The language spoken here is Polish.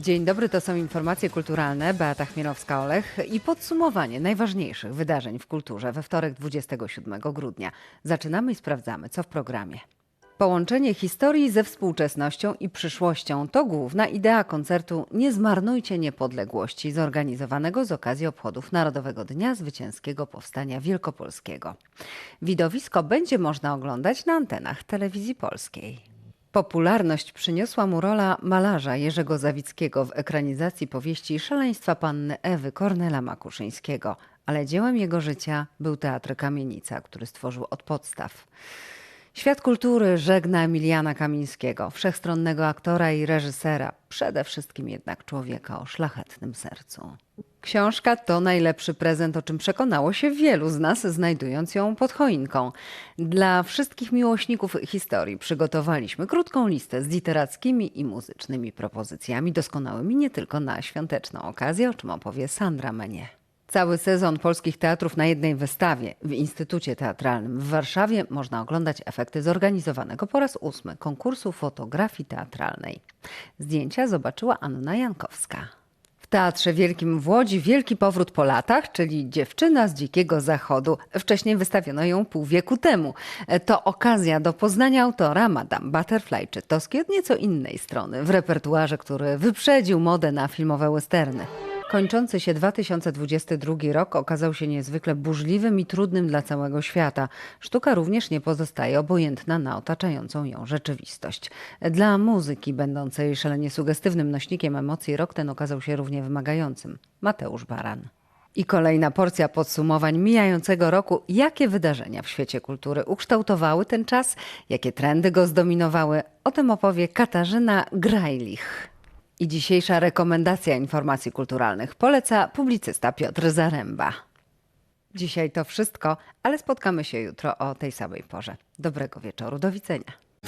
Dzień dobry, to są informacje kulturalne. Beata Chmielowska-Olech i podsumowanie najważniejszych wydarzeń w kulturze we wtorek 27 grudnia. Zaczynamy i sprawdzamy, co w programie. Połączenie historii ze współczesnością i przyszłością to główna idea koncertu Nie zmarnujcie niepodległości, zorganizowanego z okazji obchodów Narodowego Dnia Zwycięskiego Powstania Wielkopolskiego. Widowisko będzie można oglądać na antenach telewizji polskiej. Popularność przyniosła mu rola malarza Jerzego Zawickiego w ekranizacji powieści Szaleństwa panny Ewy Kornela Makuszyńskiego, ale dziełem jego życia był Teatr Kamienica, który stworzył od podstaw. Świat kultury żegna Emiliana Kamińskiego, wszechstronnego aktora i reżysera, przede wszystkim jednak człowieka o szlachetnym sercu. Książka to najlepszy prezent, o czym przekonało się wielu z nas, znajdując ją pod choinką. Dla wszystkich miłośników historii przygotowaliśmy krótką listę z literackimi i muzycznymi propozycjami, doskonałymi nie tylko na świąteczną okazję, o czym opowie Sandra Menie. Cały sezon polskich teatrów na jednej wystawie w Instytucie Teatralnym w Warszawie można oglądać efekty zorganizowanego po raz ósmy konkursu fotografii teatralnej. Zdjęcia zobaczyła Anna Jankowska. W Teatrze Wielkim w Łodzi Wielki Powrót po latach, czyli Dziewczyna z Dzikiego Zachodu. Wcześniej wystawiono ją pół wieku temu. To okazja do poznania autora Madame Butterfly Czytowskiej od nieco innej strony, w repertuarze, który wyprzedził modę na filmowe westerny. Kończący się 2022 rok okazał się niezwykle burzliwym i trudnym dla całego świata. Sztuka również nie pozostaje obojętna na otaczającą ją rzeczywistość. Dla muzyki, będącej szalenie sugestywnym nośnikiem emocji, rok ten okazał się równie wymagającym. Mateusz Baran. I kolejna porcja podsumowań mijającego roku. Jakie wydarzenia w świecie kultury ukształtowały ten czas? Jakie trendy go zdominowały? O tym opowie Katarzyna Grajlich. I dzisiejsza rekomendacja informacji kulturalnych poleca publicysta Piotr Zaręba. Dzisiaj to wszystko, ale spotkamy się jutro o tej samej porze. Dobrego wieczoru, do widzenia.